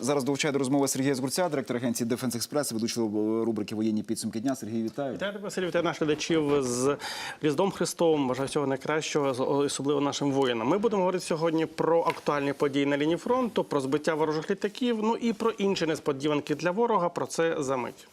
Зараз долучаю до розмови Сергія Згурця, директор агенції Дефенс Експрес, ведучого рубрики Воєнні підсумки дня. Сергій, вітаю. Вітаю Василь, вітаю наших глядачів з Різдом Христовим. Бажаю всього найкращого, особливо нашим воїнам. Ми будемо говорити сьогодні про актуальні події на лінії фронту, про збиття ворожих літаків, ну і про інші несподіванки для ворога. Про це за мить.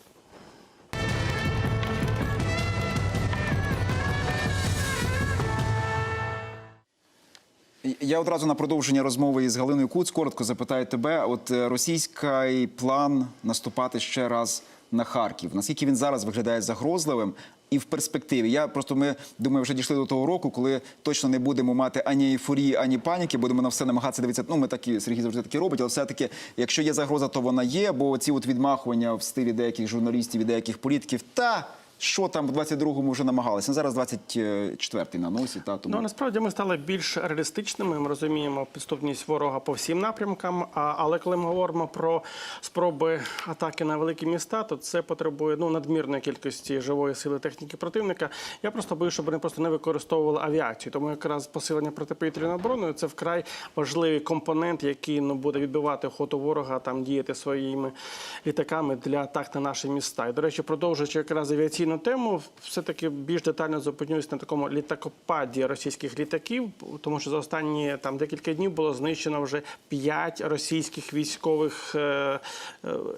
Я одразу на продовження розмови із Галиною Куц коротко запитаю тебе. От е, російський план наступати ще раз на Харків. Наскільки він зараз виглядає загрозливим? І в перспективі я просто ми думаю, вже дійшли до того року, коли точно не будемо мати ані ейфорії, ані паніки. Будемо на все намагатися дивитися. Ну ми такі Сергій завжди такі робить, але все таки, якщо є загроза, то вона є. Бо ці от відмахування в стилі деяких журналістів і деяких політиків, та що там в 22-му вже намагалися. Зараз 24-й на носі. Та тому Ну насправді ми стали більш реалістичними. Ми розуміємо підступність ворога по всім напрямкам. А, але коли ми говоримо про спроби атаки на великі міста, то це потребує ну надмірної кількості живої сили техніки противника. Я просто боюсь, щоб вони просто не використовували авіацію. Тому якраз посилення протиповітряної оборони це вкрай важливий компонент, який ну буде відбивати охоту ворога там діяти своїми літаками для атак на наші міста. І до речі, продовжуючи якраз авіаційну тему, все таки більш детально зупинюсь на такому літакопаді російських літаків, тому що за останні там декілька днів було знищено вже п'ять російських військових е, е,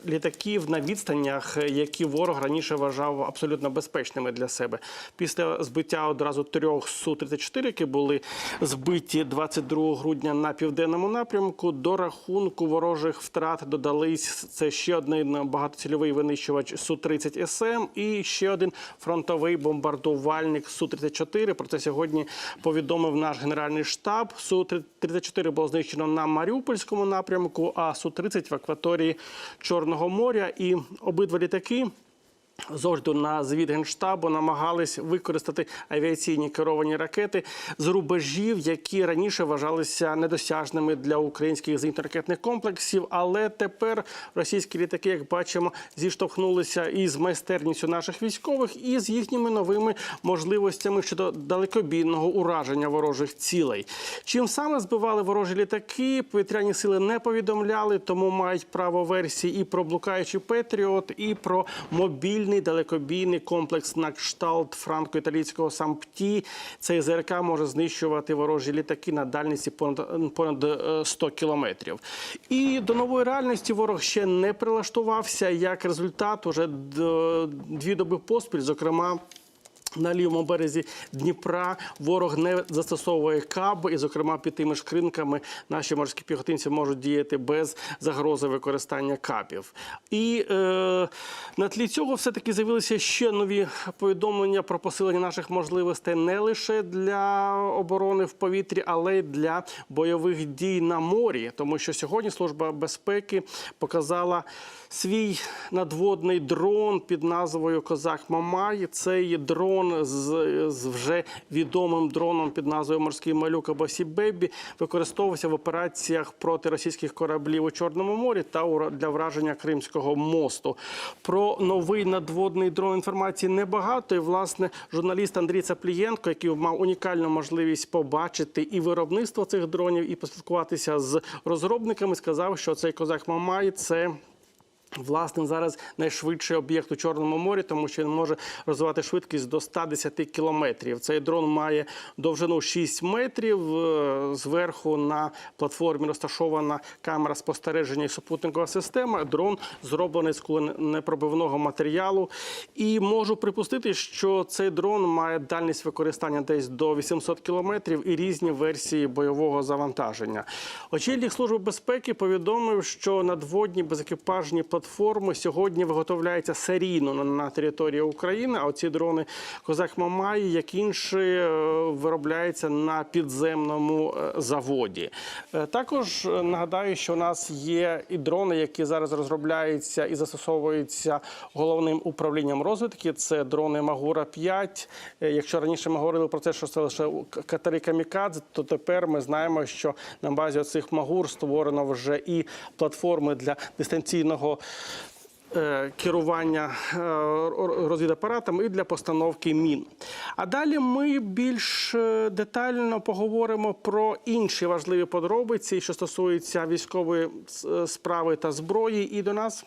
літаків на відстанях, які ворог раніше вважав абсолютно безпечними для себе. Після збиття одразу трьох су 34 які були збиті 22 грудня на південному напрямку. До рахунку ворожих втрат додались це ще один багатоцільовий винищувач су 30 СМ і ще один фронтовий бомбардувальник су 34 Про це сьогодні повідомив наш генеральний штаб. Су 34 було знищено на Маріупольському напрямку, а су 30 в акваторії Чорного моря. І обидва літаки. З огляду на звіт генштабу намагались використати авіаційні керовані ракети з рубежів, які раніше вважалися недосяжними для українських зенітно-ракетних комплексів. Але тепер російські літаки, як бачимо, зіштовхнулися із майстерністю наших військових і з їхніми новими можливостями щодо далекобійного ураження ворожих цілей. Чим саме збивали ворожі літаки, повітряні сили не повідомляли, тому мають право версії і про блукаючий Петріот, і про мобільний далекобійний комплекс на кшталт франко-італійського сампті. Цей ЗРК може знищувати ворожі літаки на дальності понад, понад е, 100 кілометрів. І до нової реальності ворог ще не прилаштувався. Як результат, уже д- дві доби поспіль, зокрема. На лівому березі Дніпра ворог не застосовує каб, і, зокрема, під тими ж кринками наші морські піхотинці можуть діяти без загрози використання кабів. І е, на тлі цього все-таки з'явилися ще нові повідомлення про посилення наших можливостей не лише для оборони в повітрі, але й для бойових дій на морі. Тому що сьогодні Служба безпеки показала свій надводний дрон під назвою Козак Мамай. Цей дрон з, з вже відомим дроном під назвою Морський малюк або Сібебі використовувався в операціях проти російських кораблів у Чорному морі та для враження Кримського мосту. Про новий надводний дрон інформації небагато. І власне журналіст Андрій Цаплієнко, який мав унікальну можливість побачити і виробництво цих дронів, і поспілкуватися з розробниками, сказав, що цей козак Мамай це. Власне, зараз найшвидший об'єкт у Чорному морі, тому що він може розвивати швидкість до 110 кілометрів. Цей дрон має довжину 6 метрів. Е, Зверху на платформі розташована камера спостереження і супутникова система. Дрон зроблений з куленепробивного матеріалу. І можу припустити, що цей дрон має дальність використання десь до 800 кілометрів і різні версії бойового завантаження. Очільник служби безпеки повідомив, що надводні безекіпажні платформи сьогодні виготовляються серійно на, території України. А оці дрони Козак Мамай, як інші, е, виробляються на підземному е, заводі. Е, Також нагадаю, що у нас є і дрони, які зараз розробляються і застосовуються головним управлінням розвідки. Це дрони Магура 5 Е, Якщо раніше ми говорили про те, що це лише катери камікадзе, то тепер ми знаємо, що на базі оцих Магур створено вже і платформи для дистанційного керування е, розвідапаратом і для постановки мін. А далі ми більш е, детально поговоримо про інші важливі подробиці, що стосуються військової справи та зброї. І до нас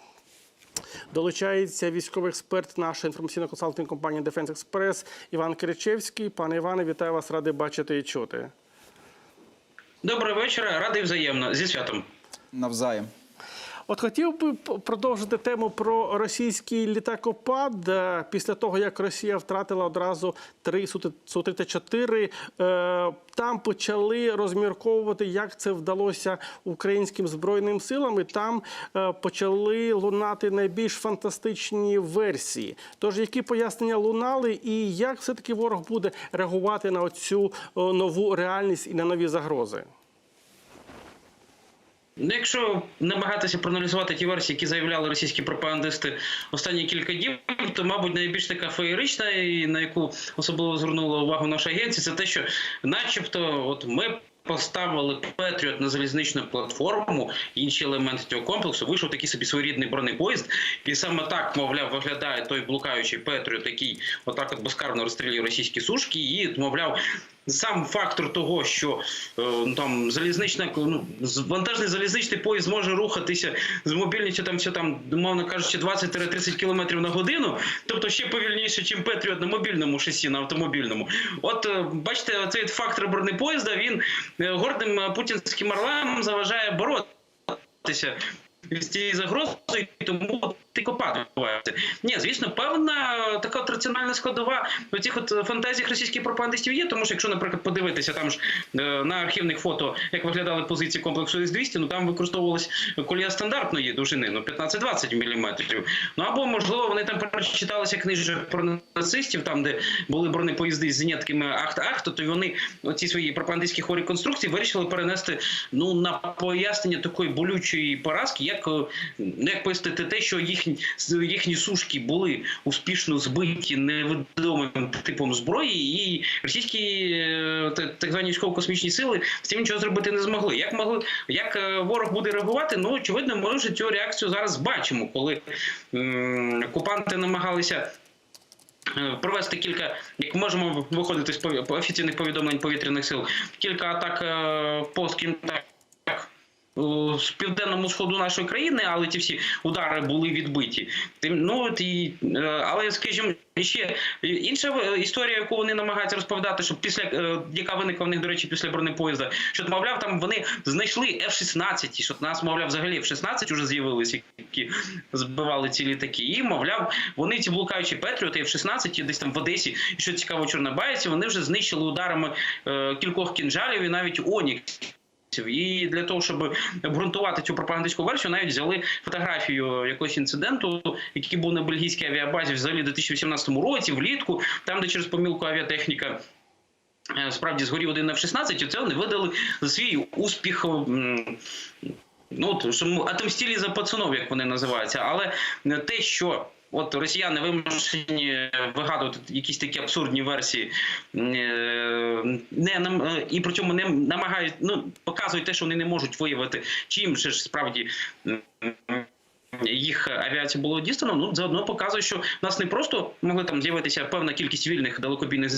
Долучається військовий експерт нашої інформаційно-консалтингової компанії Defense Express Іван Киричевський. Пане Іване, вітаю вас, радий бачити і чути. Доброго вечора, радий взаємно зі святом. Навзаєм. От хотів би продовжити тему про російський літакопад. Е, Після того, як Росія втратила одразу три Су-34, е, там почали розмірковувати, як це вдалося українським збройним силам, і там е, почали лунати найбільш фантастичні версії. Тож, які пояснення лунали, і як все-таки ворог буде реагувати на цю нову реальність і на нові загрози? Якщо намагатися проаналізувати ті версії, які заявляли російські пропагандисти останні кілька діб, то, мабуть, найбільш така феєрична, і на яку особливо звернула увагу наша агенція, це те, що, начебто, от ми. Поставили Петріот на залізничну платформу, інші елементи цього комплексу. Вийшов такий собі своєрідний бронепоїзд, і саме так, мовляв, виглядає той блукаючий Петріот, який отак от безкарно розстрілює російські сушки. І мовляв, сам фактор того, що е, ну, там залізнична ну, вантажний залізничний поїзд може рухатися з мобільністю там все там, мовно кажучи, 20-30 км на годину, тобто ще повільніше, ніж Петріот на мобільному шасі, на автомобільному. От е, бачите, цей фактор бронепоїзда він гордим е, путінським орлам заважає боротися з цією загрозою, і тому тикопад відбувається. Ні, звісно, певна така от раціональна складова у цих от фантазіях російських пропагандистів є, тому що якщо, наприклад, подивитися там ж е, на архівних фото, як виглядали позиції комплексу С-200, ну там використовувалась колія стандартної довжини, ну 15-20 мм. Ну або, можливо, вони там перечиталися книжок про нацистів, там, де були бронепоїзди з зенітками Ахт-Ахт, то вони оці свої пропагандистські хворі конструкції вирішили перенести ну, на пояснення такої болючої поразки, як, е, ну, як пояснити те, що їхні, їхні сушки були успішно збиті невідомим типом зброї, і російські е, так звані військово-космічні сили з цим нічого зробити не змогли. Як могли, як е, ворог буде реагувати? Ну очевидно, ми вже цю реакцію зараз бачимо, коли окупанти намагалися. е, Провести кілька, як можемо виходити з офіційних повідомлень повітряних сил, кілька атак по у- з південному сходу нашої країни, але ті всі удари були відбиті. Тим ну от і е, але, скажімо, ще інша е, історія, яку вони намагаються розповідати, що після е, яка виникла в них, до речі, після бронепоїзда, що мовляв, там вони знайшли F-16, що нас, мовляв, взагалі F-16 вже з'явилися, які збивали ці літаки. І мовляв, вони ці блукаючі Петріоти F-16 десь там в Одесі, і що цікаво, в Чорнобаївці, вони вже знищили ударами е, кількох кінжалів і навіть Онікс. І для того, щоб обґрунтувати цю пропагандистську версію, навіть взяли фотографію якогось інциденту, який був на бельгійській авіабазі взагалі у 2018 році, влітку, там, де через помилку авіатехніка. е, Справді згорів один F-16, і це вони видали за свій успіх. Ну, що ми отомстили за пацанов, як вони називаються. Але те, що от росіяни вимушені вигадувати якісь такі абсурдні версії, е, не е, і при цьому не намагають, ну показують те, що вони не можуть виявити, чим же ж справді. Їх авіація було дістано, ну заодно показує, що в нас не просто могли там з'явитися певна кількість вільних далекобійних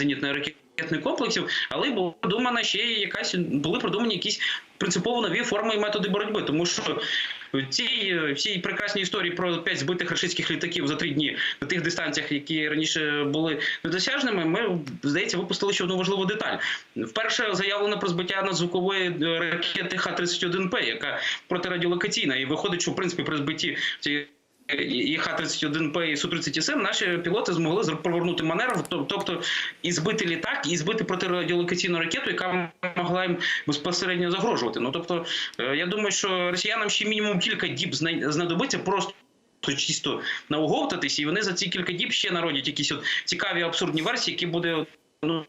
зенітно-ракетних комплексів, але була продумана ще якась були продумані якісь принципово нові форми і методи боротьби, тому що цій всій прекрасній історії про п'ять збитих рашистських літаків за три дні на тих дистанціях, які раніше були недосяжними, ми здається випустили ще одну важливу деталь. Вперше заявлено про збиття надзвукової е, ракети Х-31П, яка протирадіолокаційна, і виходить, що в принципі при збитті цієї і Х-31П і Су-37 наші пілоти змогли провернути маневр, тобто і збити літак, і збити протирадіолокаційну ракету, яка могла їм безпосередньо загрожувати. Ну тобто, е, я думаю, що росіянам ще мінімум кілька діб знадобиться просто. Чисто науговтатись, і вони за ці кілька діб ще народять якісь от цікаві абсурдні версії, які буде ну,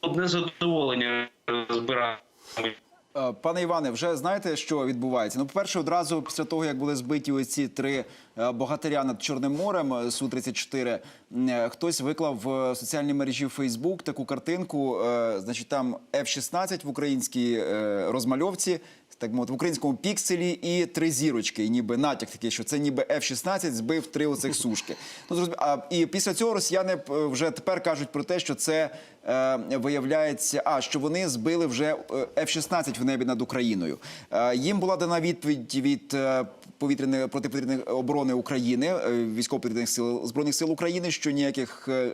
одне задоволення збирати. Е, Пане Іване, вже знаєте, що відбувається? Ну, по-перше, одразу після того, як були збиті оці три е, богатиря над Чорним морем е, Су-34, е, хтось виклав в соціальній мережі Facebook таку картинку. Значить, там F-16 в українській розмальовці так мовити, в українському пікселі і три зірочки, і ніби натяк такий, що це ніби F-16 збив три оцих сушки. Ну, а, і після цього росіяни е, вже тепер кажуть про те, що це е, виявляється, а що вони збили вже е, F-16 в небі над Україною. Е, їм була дана відповідь від е, повітряної протиповітряної оборони України, військово-повітряних сил збройних сил України, що ніяких. е,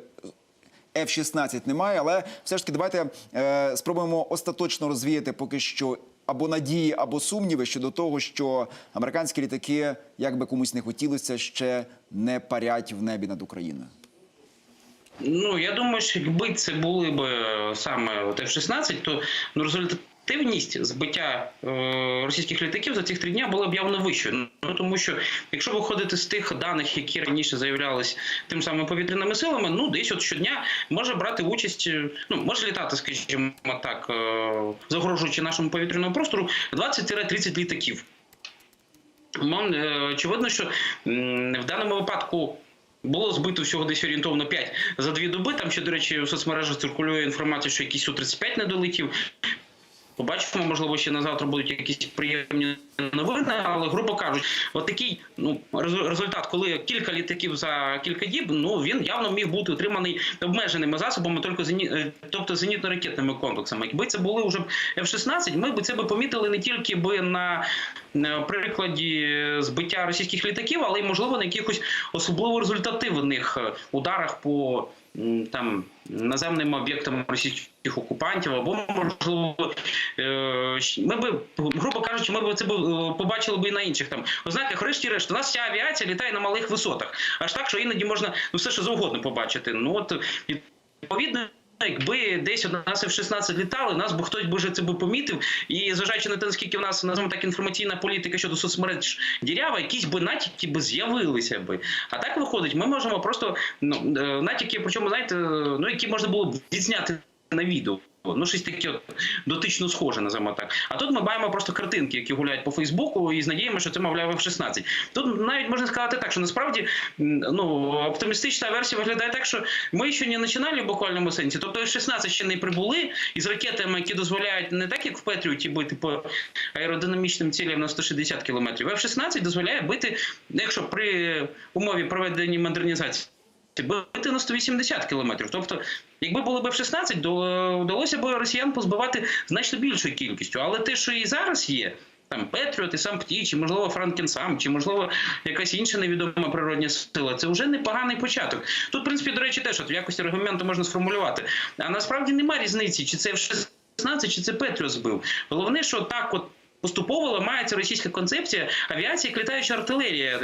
F-16 немає, але все ж таки давайте е, спробуємо остаточно розвіяти поки що або надії, або сумніви щодо того, що американські літаки, як би комусь не хотілося, ще не парять в небі над Україною. Ну я думаю, що якби це були б саме от F-16, то ну, результативність збиття е, російських літаків за цих три дні була б явно вищою. Ну тому що якщо виходити з тих даних, які раніше заявлялись тим самим повітряними силами, ну десь от щодня може брати участь, е, ну може літати, скажімо так, е, загрожуючи нашому повітряному простору 20-30 літаків. Очевидно, що в даному випадку. Було збито всього десь орієнтовно 5 за дві доби. Там ще, до речі, в соцмережах циркулює інформація, що якийсь Су-35 не долетів. Побачимо, можливо, ще на завтра будуть якісь приємні новини, але грубо кажучи, от такий ну результат, коли кілька літаків за кілька діб, ну він явно міг бути отриманий обмеженими засобами, тільки зені... е, тобто зенітно-ракетними комплексами. Якби це були вже F-16, ми б це би помітили не тільки би на, на прикладі збиття російських літаків, але й можливо на якихось особливо результативних е, ударах по там наземним об'єктам російських окупантів, або можливо, е, ми би, грубо кажучи, ми б це е, побачили би і на інших там ознаках. Решті-решт, у нас вся авіація літає на малих висотах, аж так, що іноді можна ну все що завгодно побачити. Ну от відповідно. Якби десь у нас F-16 літали, нас би хтось би це би помітив, і зважаючи на те, наскільки в нас називаємо так інформаційна політика щодо соцмереж дірява, якісь би натяки би з'явилися би. А так виходить, ми можемо просто ну е, натяки, причому знаєте, ну які можна було б відзняти на відео. Ну, щось таке от дотично схоже, називаємо так. А тут ми маємо просто картинки, які гуляють по Фейсбуку, і надіємося, що це мовляв F-16. Тут навіть можна сказати так, що насправді ну, оптимістична версія виглядає так, що ми ще не починали в буквальному сенсі. Тобто F-16 ще не прибули із ракетами, які дозволяють не так, як в Петріоті бити по аеродинамічним цілям на 160 км. F-16 дозволяє бити, якщо при умові проведення модернізації. Бити на 180 кілометрів. Тобто, якби було б F-16, вдалося б росіян позбивати значно більшою кількістю. Але те, що і зараз є, там Петріот, і сам Птій, чи можливо Франкенсам, чи можливо якась інша невідома природня сила, це вже непоганий початок. Тут, в принципі, до речі, теж от в якості аргументу можна сформулювати. А насправді немає різниці, чи це F-16, чи це Петріот збив. Головне, що так от. Поступово ламається російська концепція авіації, як літаюча артилерія,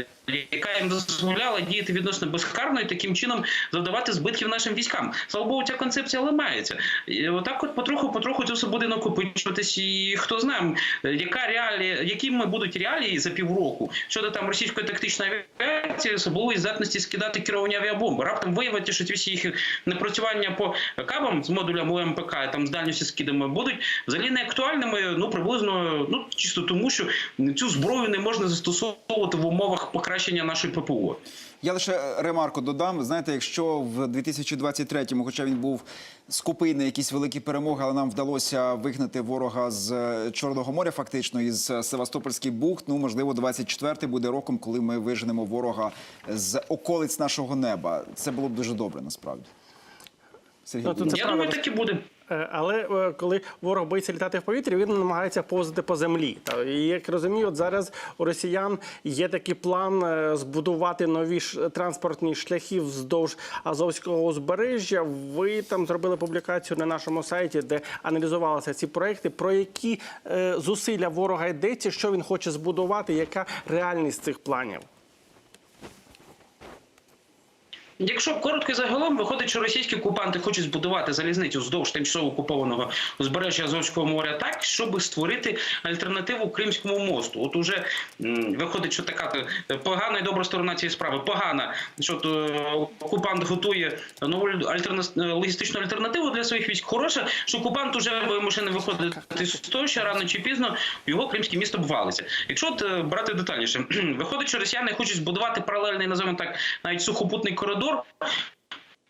яка їм дозволяла діяти відносно безкарно і таким чином завдавати збитків нашим військам. Слава Богу, ця концепція ламається. І отак, от потроху, потроху це все буде накопичуватись. І хто знає, яка реалія, якими будуть реалії за півроку щодо там російської тактичної авіації, особливої здатності скидати керовані авіабомби. Раптом виявити, що ці всі їх напрацювання по кабам з модулями УМПК, там з дальністю скидами будуть взагалі не актуальними. Ну приблизно ну чисто тому, що цю зброю не можна застосовувати в умовах покращення нашої ППО. Я лише ремарку додам. Знаєте, якщо в 2023-му, хоча він був скупий на якісь великі перемоги, але нам вдалося вигнати ворога з е, Чорного моря, фактично із е, Севастопольських бухт. Ну можливо, 24-й буде роком, коли ми виженемо ворога з околиць нашого неба. Це було б дуже добре, насправді. Сергій, Ну, це Я думаю, так і буде. Е, Але е, коли ворог боїться літати в повітрі, він намагається повзати по землі. І як розумію, от зараз у росіян є такий план е, збудувати нові транспортні шляхи вздовж Азовського узбережжя. Ви там зробили публікацію на нашому сайті, де аналізувалися ці проекти. Про які зусилля ворога йдеться, що він хоче збудувати, яка реальність цих планів? Якщо коротко загалом виходить, що російські окупанти хочуть збудувати залізницю вздовж тимчасово окупованого узбережжя Азовського моря так, щоб створити альтернативу Кримському мосту. От уже виходить, що така е, погана і добра сторона цієї справи. Погана, що е, окупант готує нову альтерна... е, логістичну альтернативу для своїх військ. Хороша, що окупант уже вимушений виходити з того, що рано чи пізно його кримське місто обвалиться. Якщо от брати детальніше, виходить, що росіяни хочуть збудувати паралельний, називаємо так, навіть сухопутний коридор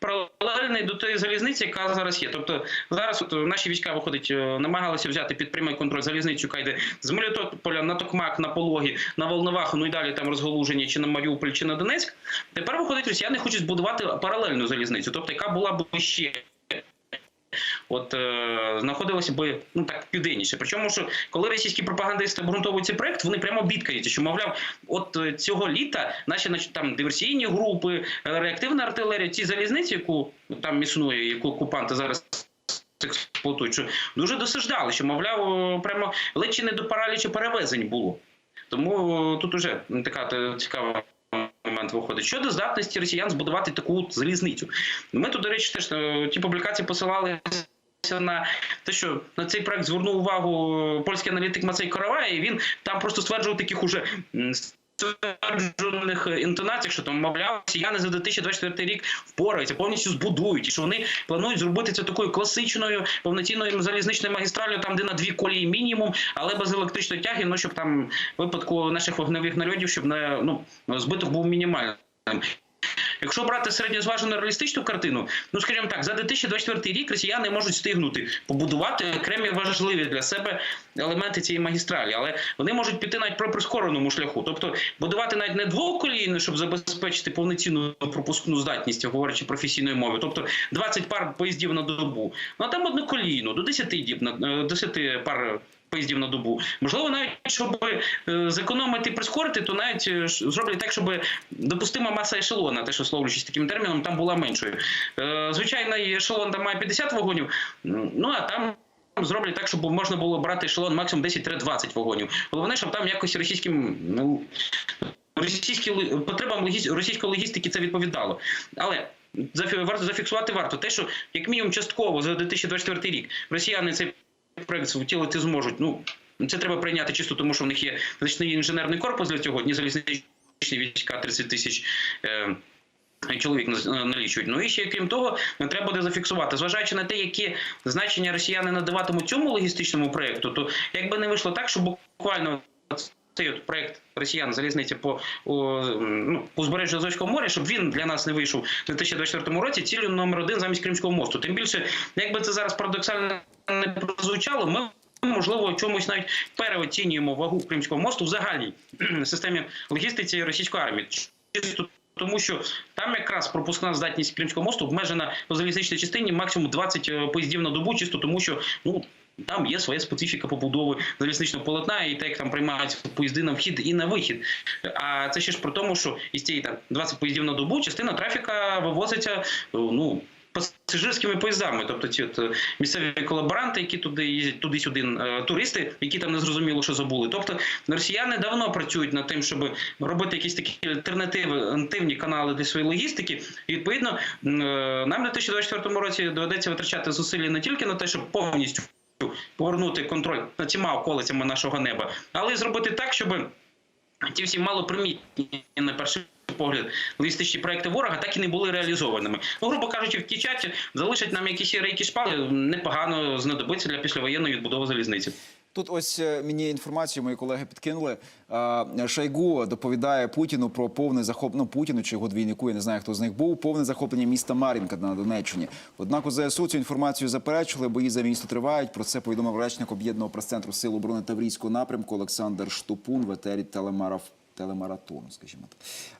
паралельний до тієї залізниці, яка зараз є. Тобто зараз от наші війська виходить, е, намагалися взяти під прямий контроль залізницю, яка йде з Мелітополя на Токмак, на Пологі, на Волноваху, ну і далі там розголуження чи на Маріуполь, чи на Донецьк. Тепер виходить, росіяни хочуть збудувати паралельну залізницю, тобто яка була б ще. От е, знаходилося би ну так південніше. Причому, що коли російські пропагандисти обґрунтовують цей проект, вони прямо бідкаються, що мовляв, от е, цього літа наші там диверсійні групи, е, реактивна артилерія, ці залізниці, яку там існує, яку окупанти зараз експлуатують, що дуже досаждали, що мовляв, прямо ледь чи не до паралічу перевезень було. Тому тут уже така цікава. Момент виходить щодо здатності росіян збудувати таку залізницю. Ми тут, до речі, теж е, ті публікації посилалися на те, що на цей проект звернув увагу польський аналітик Мацей Каравай, і він там просто стверджував таких уже стверджених інтонаціях, що там, мовляв, росіяни за 2024 рік впораються, повністю збудують, і що вони планують зробити це такою класичною повноцінною залізничною магістралью, там де на дві колії мінімум, але без електричної тяги, ну щоб там випадку наших вогневих нальотів, щоб не ну збиток був мінімальним. Якщо брати середньозважену реалістичну картину, ну скажімо так, за 2024 рік росіяни можуть встигнути побудувати окремі важливі для себе елементи цієї магістралі, але вони можуть піти навіть про прискореному шляху, тобто будувати навіть не двоколійну, щоб забезпечити повноцінну пропускну здатність, говорячи професійною мовою, тобто 20 пар поїздів на добу, ну а там одноколійну, до 10 діб на е, 10 пар поїздів на добу. Можливо, навіть щоб е, зекономити прискорити, то навіть е, зроблять так, щоб допустима маса ешелона, те, що словлячись таким терміном, там була меншою. Е, Звичайний ешелон там має 50 вагонів, ну а там. Зроблять так, щоб можна було брати ешелон максимум 10-20 вагонів. Головне, щоб там якось російським ну російські потребам російської логістики це відповідало. Але зафіксувати варто те, що як мінімум частково за 2024 рік росіяни цей проект втілити зможуть. Ну це треба прийняти чисто, тому що в них є значний інженерний корпус для цього, дні залізничні війська 30 тисяч. Е- Чоловік налічують. Ну і ще крім того, не треба буде зафіксувати, зважаючи на те, які значення росіяни надаватимуть цьому логістичному проєкту, то якби не вийшло так, що буквально цей от проєкт росіян залізниці по, ну, узбережжю Азовського моря, щоб він для нас не вийшов у 2024 році цілю номер один замість Кримського мосту. Тим більше, якби це зараз парадоксально не прозвучало, ми. Можливо, чомусь навіть переоцінюємо вагу Кримського мосту в загальній системі логістиці російської армії. Чисто тому, що там якраз пропускна здатність Кримського мосту обмежена по залізничній частині максимум 20 е, поїздів на добу, чисто тому, що ну. Там є своя специфіка побудови залізничного полотна, і те, як там приймаються поїзди на вхід і на вихід. А це ще ж про тому, що із цієї там 20 поїздів на добу частина трафіка вивозиться е, ну пасажирськими поїздами. Тобто ці от е, місцеві колаборанти, які туди їздять туди-сюди, е, туристи, які там не зрозуміло, що забули. Тобто росіяни давно працюють над тим, щоб робити якісь такі альтернативні канали для своєї логістики. І відповідно нам в 2024 році доведеться витрачати зусилля не тільки на те, щоб повністю повернути контроль над цими околицями нашого неба, але зробити так, щоб ті всі малопримітні на перший погляд логістичні проекти ворога так і не були реалізованими. Ну, грубо кажучи, в чаті залишать нам якісь рейки шпали непогано знадобиться для післявоєнної відбудови залізниці. Тут ось е, мені інформацію мої колеги підкинули. А, Шойгу доповідає Путіну про повне захоплення ну, Путіну чи його двійнику, я не знаю, хто з них був, повне захоплення міста Мар'їнка на Донеччині. Однак у ЗСУ цю інформацію заперечили, бої за місто тривають. Про це повідомив речник об'єднаного прес-центру Сил оборони Таврійського напрямку Олександр Штупун в етері телемараф... телемаратону, скажімо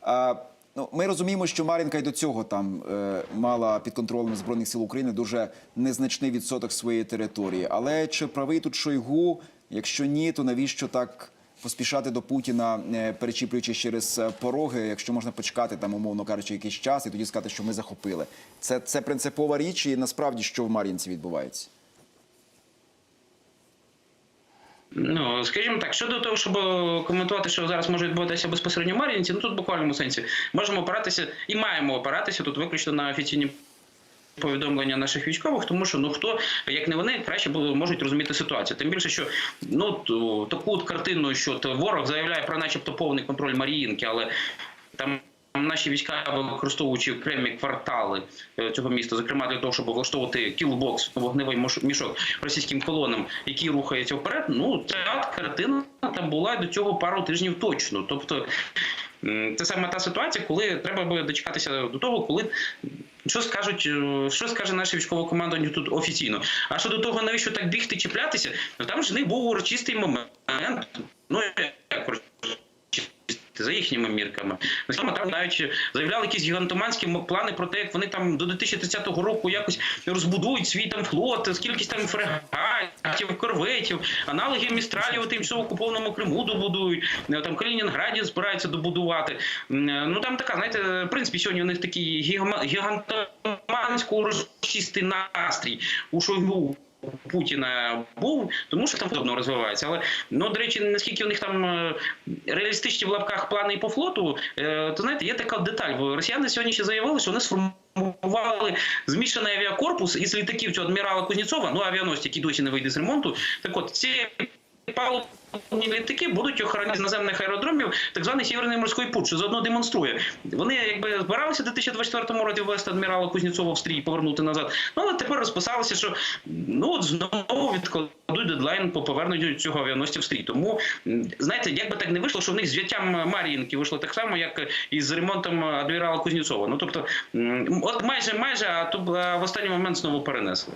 так. Ну, ми розуміємо, що Мар'їнка й до цього там е, мала під контролем збройних сил України дуже незначний відсоток своєї території. Але чи правий тут Шойгу? Якщо ні, то навіщо так поспішати до Путіна, е, перечіплюючи через е, пороги, якщо можна почекати там, умовно кажучи, якийсь час і тоді сказати, що ми захопили? Це, це принципова річ, і насправді що в Мар'їнці відбувається? Ну, скажімо так, щодо того, щоб коментувати, що зараз може відбуватися безпосередньо в Мар'їнці, ну тут в буквальному сенсі можемо опиратися і маємо опиратися тут виключно на офіційні повідомлення наших військових, тому що ну хто, як не вони, краще можуть розуміти ситуацію. Тим більше, що ну таку от картину, що ворог заявляє про, начебто, повний контроль Маріїнки, але там. Наші війська, використовуючи окремі квартали е, цього міста, зокрема для того, щоб влаштовувати кілбокс, вогневий мішок російським колонам, які рухаються вперед. Ну ця картина там була до цього пару тижнів точно. Тобто це саме та ситуація, коли треба буде дочекатися до того, коли Що скажуть, е, що скаже наше військове командування тут офіційно? А щодо того, навіщо так бігти чіплятися? Ну там ж них був урочистий момент. Ну? За їхніми мірками. Саме там навіть заявляли якісь гігантоманські плани про те, як вони там до 2030 року якось розбудують свій там флот, скільки там фрегатів, корветів, аналоги Містралі у тимчасово окупованому Криму добудують, е, там Калінінграді збираються добудувати. Е, Ну там така, знаєте, в принципі, сьогодні у них такий гігантомансько урочистий настрій у Шойгу. Путіна був, тому що там подобно розвивається. Але ну до речі, наскільки у них там е, реалістичні в лапках плани по флоту, е, то знаєте, є така деталь. Бо росіяни сьогодні ще заявили, що вони сформували змішаний авіакорпус із літаків цього адмірала Кузнєцова, ну авіаносці, який досі не вийде з ремонту. Так от ці палубні літаки будуть охороняти з наземних аеродромів так званий Сєвєрний морський путь, що заодно демонструє. Вони якби збиралися в 2024 році ввести адмірала Кузнєцова в стрій повернути назад. Ну але тепер розписалися, що ну от знову відкладуть дедлайн по поверненню цього авіаносця в стрій. Тому знаєте, як би так не вийшло, що в них з взяттям Мар'їнки вийшло так само, як і з ремонтом адмірала Кузнєцова. Ну тобто, от майже майже, а то в останній момент знову перенесли.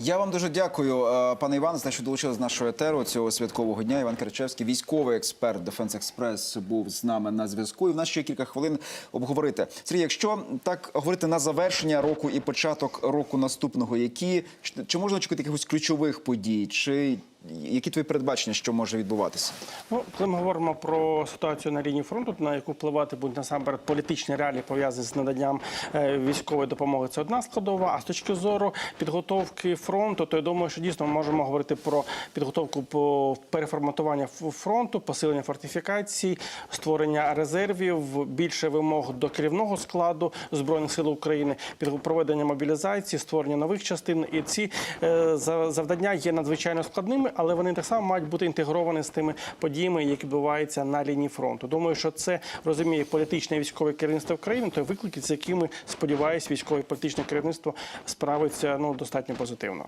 Я вам дуже дякую, е, пане Іван, за що долучили з нашого етеру цього святкового дня. Іван Кричевський, військовий експерт Defense Express, був з нами на зв'язку. І в нас ще кілька хвилин обговорити. Сергій, якщо так говорити на завершення року і початок року наступного, які чи можна очікувати якихось ключових подій, чи які твої передбачення, що може відбуватися? Ну, коли ми говоримо про ситуацію на лінії фронту, на яку впливати будуть насамперед політичні реалії пов'язані з наданням е, військової допомоги, це одна складова. А з точки зору підготовки фронту, то я думаю, що дійсно ми можемо говорити про підготовку по переформатування фронту, посилення фортифікацій, створення резервів, більше вимог до керівного складу збройних сил України, під проведення мобілізації, створення нових частин. І ці е, за- завдання є надзвичайно складними, але вони так само мають бути інтегровані з тими подіями, які відбуваються на лінії фронту. Думаю, що це розуміє політичне і військове керівництво країни, то виклики, з якими сподіваюся, військове політичне керівництво справиться ну достатньо позитивно.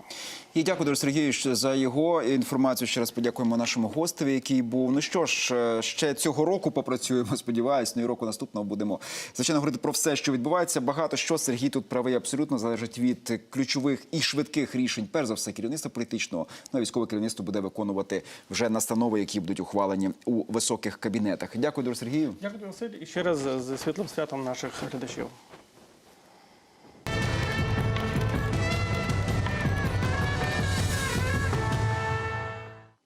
І дякую, Дмитро Сергійович, за його інформацію. Ще раз подякуємо нашому гостеві, який був. Ну що ж, е, ще цього року попрацюємо. Сподіваюсь, ну і року наступного будемо звичайно говорити про все, що відбувається. Багато що Сергій тут правий абсолютно залежить від ключових і швидких рішень. Перш за все, керівництва політичного ну, а військове керівництво буде виконувати вже настанови, які будуть ухвалені у високих кабінетах. Дякую, Дмитро Сергію. Дякую, Василь, і ще раз з світлим святом наших глядачів.